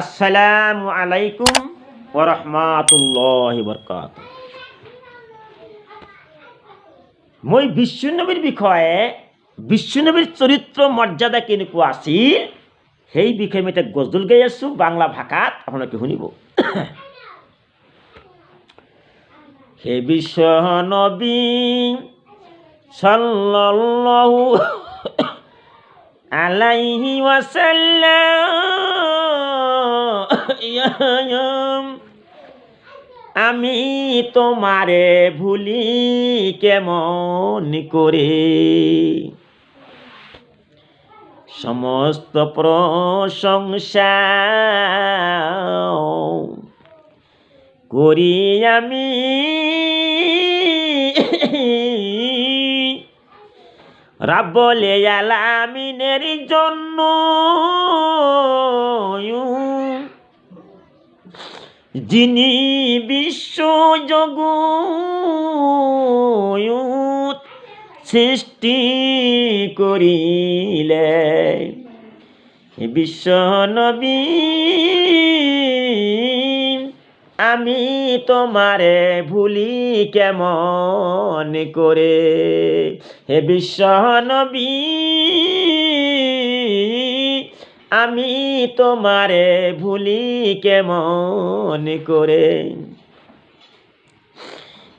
আসসালামু আলাইকুম ওরহমাতুল্লাহ বরকাত মই বিশ্বনবীর বিষয়ে বিশ্বনবীর চরিত্র, মর্যাদা কেনেকুৱা আছিল, সেই বিষয়ে মই গজল গাই আছোঁ, বাংলা ভাষাত আপোনালোকে শুনিব। হে বিশ্ব নবী সাল্লাল্লাহু আলাইহি ওয়াসাল্লাম আমি তোমারে ভুলি কেমন করে? সমস্ত প্রশংসা করি আমি। রাব্বলে আলামিনের জন্য যিনি বিশ্ব জগৎ সৃষ্টি করিলে বিশ্ব নবী, আমি তোমারে ভুলি কেমন করে? হে বিশ্ব নবী আমি তোমারে ভুলি কেমন করে?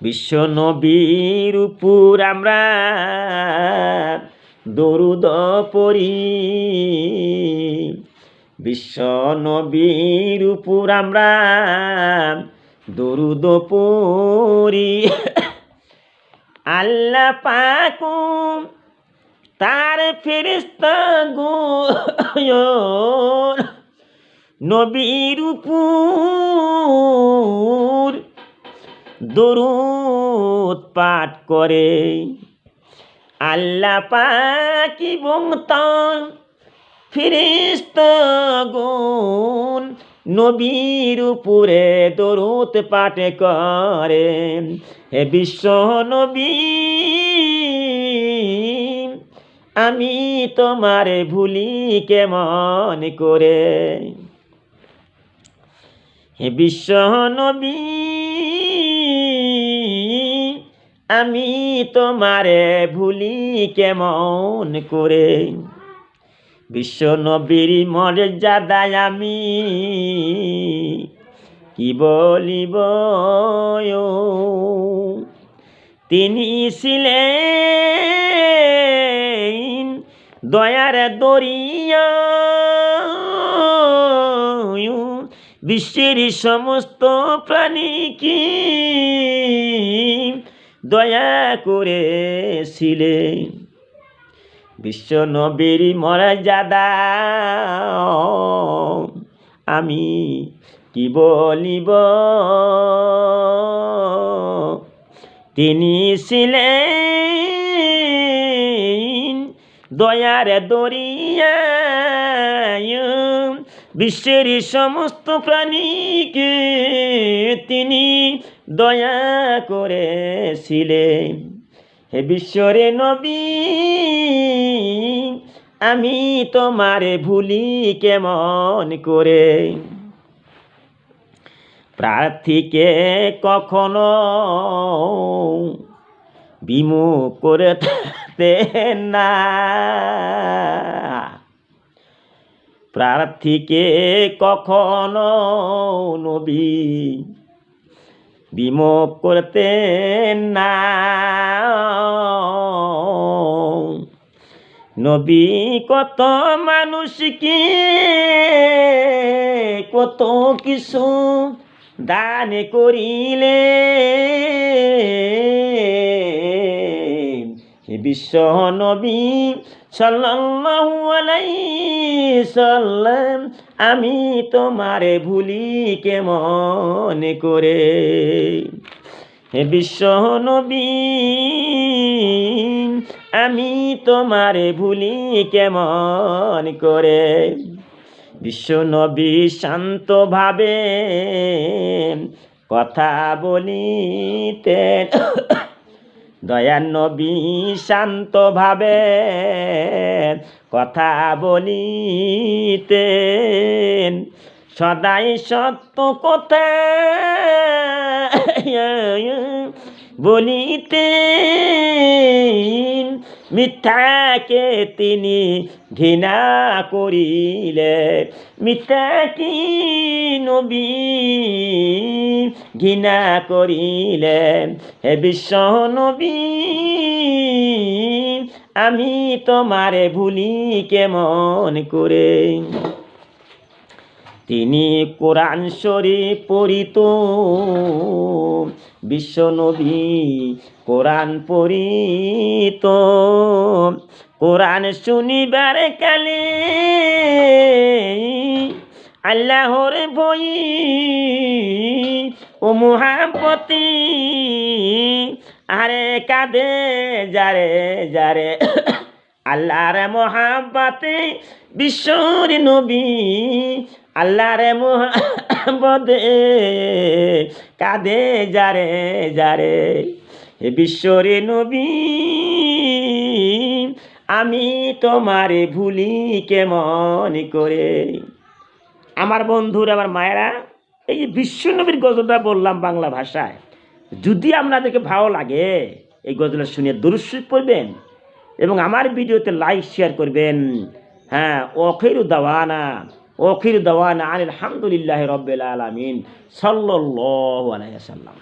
বিশ্ব নবীর উপর আমরা দরুদ পড়ি। বিশ্ব নবীর উপর আমরা দরুদ পড়ি। আল্লাহ পাকুম তার ফেরিস্তা গো নবীর উপর দরুদ পাঠ করে। আল্লাহ পাক এবং তার ফেরিস্তা গুণ নবীর উপরে দরুদ পাঠ করে হে বিশ্ব নবী আমি তোমারে ভুলি কেমন করে? হে বিশ্ব নবী, আমি তোমারে ভুলি কেমন করে? বিশ্ব নবীর মর্যাদায় আমি কি বলিব তিনি ছিলেন দয়ার দরিয়া। বিশ্বের সমস্ত প্রাণীকে দয়া করেছিলেন বিশ্ব নবীর মর্যাদা আমি কি বলিব? তিনি ছিলেন দয়ার দরিয়া বিশ্বের সমস্ত প্রাণীকে তিনি দয়া করেছিলেন। হে বিশ্বরে নবী, আমি তোমারে ভুলি কেমন করে? প্রার্থীকে কখনো বিমুখ করে না। প্রার্থীকে কখনো নবী বিমুখ করতেন না। নবী কত মানুষ কি কত কিছু দান করিলে। বিশ্ব নবী সাল্লাল্লাহু আলাইহি সাল্লাম, আমি তোমারে ভুলি কেমন করে? হে বিশ্ব নবী, আমি তোমারে ভুলি কেমন করে? বিশ্ব নবী শান্তভাবে কথা বলিতেন। দয়ার নবী শান্তভাবে কথা বলিতেন। সদাই সত্য কথা বলিতে মিথ্যাকে তিনি ঘৃণা করিলে মিথ্যা কি নবী ঘৃণা করিলে, হে বিশ্ব নবী, আমি তোমারে ভুলি কেমন করে? তিনি কোরআন শরীফ পড়িত বিশ্বনবী কোরআন পড়িত। কোরআন শুনিবার কালে আল্লাহর বই ও মহাপতি আরে কাঁদে, যারে যারে। আল্লাহর মহাব্বাতে বিশ্বর নবী আল্লাহর মহাব্বতে কাঁদে যারে যারে। হে বিশ্বর নবী, আমি তোমারে ভুলি কেমন করে? আমার বন্ধুর, আমার মায়েরা, এই যে বিশ্বনবীর গজলটা বললাম বাংলা ভাষায়, যদি আপনাদেরকে ভালো লাগে এই গজলটা শুনে দুরুশ্বর পড়বেন এবং আমার ভিডিওতে লাইক শেয়ার করবেন। হ্যাঁ অখির দাওয়ানা। অখির দাওয়ানা আলহামদুলিল্লাহ রবিল আলমিন সাল্লাহ আলাইসাল্লাম